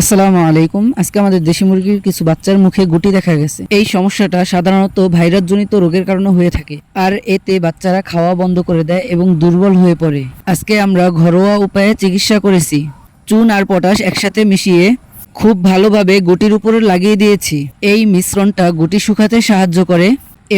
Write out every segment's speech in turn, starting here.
আসসালামু আলাইকুম। আজকে আমাদের দেশি মুরগির কিছু বাচ্চার মুখে গুটি দেখা গেছে। এই সমস্যাটা সাধারণত ভাইরাসজনিত রোগের কারণে হয়ে থাকে আর এতে বাচ্চারা খাওয়া বন্ধ করে দেয় এবং দুর্বল হয়ে পড়ে। আজকে আমরা ঘরোয়া উপায়ে চিকিৎসা করেছি। চুন আর পটাশ একসাথে মিশিয়ে খুব ভালোভাবে গুটির উপরে লাগিয়ে দিয়েছি। এই মিশ্রণটা গুটি শুকাতে সাহায্য করে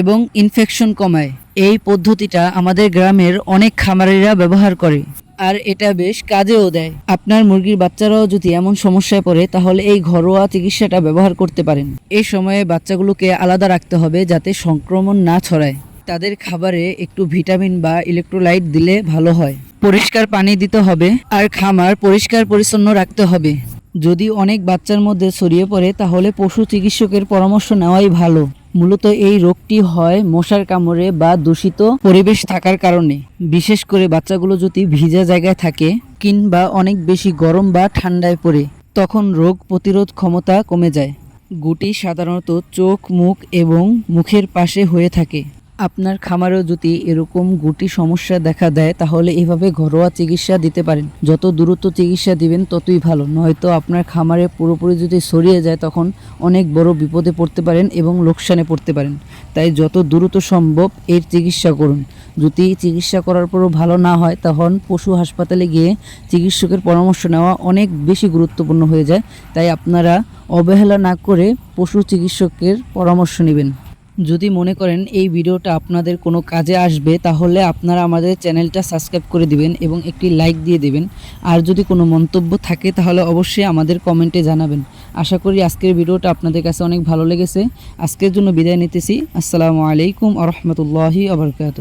এবং ইনফেকশন কমায়। এই পদ্ধতিটা আমাদের গ্রামের অনেক খামারিরা ব্যবহার করে। আর এটা বেশ কাজেও দেয়। আপনার মুরগির বাচ্চারাও যদি এমন সমস্যায় পড়ে, তাহলে এই ঘরোয়া চিকিৎসাটা ব্যবহার করতে পারেন। এই সময়ে বাচ্চাগুলোকে আলাদা রাখতে হবে যাতে সংক্রমণ না ছড়ায়। তাদের খাবারে একটু ভিটামিন বা ইলেকট্রোলাইট দিলে ভালো হয়। পরিষ্কার পানি দিতে হবে আর খামার পরিষ্কার পরিচ্ছন্ন রাখতে হবে। যদি অনেক বাচ্চার মধ্যে ছড়িয়ে পড়ে, তাহলে পশু চিকিৎসকের পরামর্শ নেওয়াই ভালো। মূলত এই রোগটি হয় মশার কামড়ে বা দূষিত পরিবেশ থাকার কারণে। বিশেষ করে বাচ্চাগুলো যদি ভিজা জায়গায় থাকে কিংবা অনেক বেশি গরম বা ঠান্ডায় পড়ে, তখন রোগ প্রতিরোধ ক্ষমতা কমে যায়। গুটি সাধারণত চোখ, মুখ এবং মুখের পাশে হয়ে থাকে। আপনার খামারেও যদি এরকম গুটি সমস্যা দেখা দেয়, তাহলে এভাবে ঘরোয়া চিকিৎসা দিতে পারেন। যত দ্রুত চিকিৎসা দিবেন, ততই ভালো। নয়তো আপনার খামারে পুরোপুরি যদি ছড়িয়ে যায়, তখন অনেক বড় বিপদে পড়তে পারেন এবং লোকসানে পড়তে পারেন। তাই যত দ্রুত সম্ভব এর চিকিৎসা করুন। যদি চিকিৎসা করার পরও ভালো না হয়, তখন পশু হাসপাতালে গিয়ে চিকিৎসকের পরামর্শ নেওয়া অনেক বেশি গুরুত্বপূর্ণ হয়ে যায়। তাই আপনারা অবহেলা না করে পশু চিকিৎসকের পরামর্শ নেবেন। যদি মনে করেন এই ভিডিওটা আপনাদের কোনো কাজে আসবে, তাহলে আপনারা আমাদের চ্যানেলটা সাবস্ক্রাইব করে দিবেন এবং একটি লাইক দিয়ে দেবেন। আর যদি কোনো মন্তব্য থাকে, তাহলে অবশ্যই আমাদের কমেন্টে জানাবেন। আশা করি আজকের ভিডিওটা আপনাদের কাছে অনেক ভালো লেগেছে। আজকের জন্য বিদায় নিতেছি। আসসালামু আলাইকুম আ রহমতুল্লাহি আবরকাত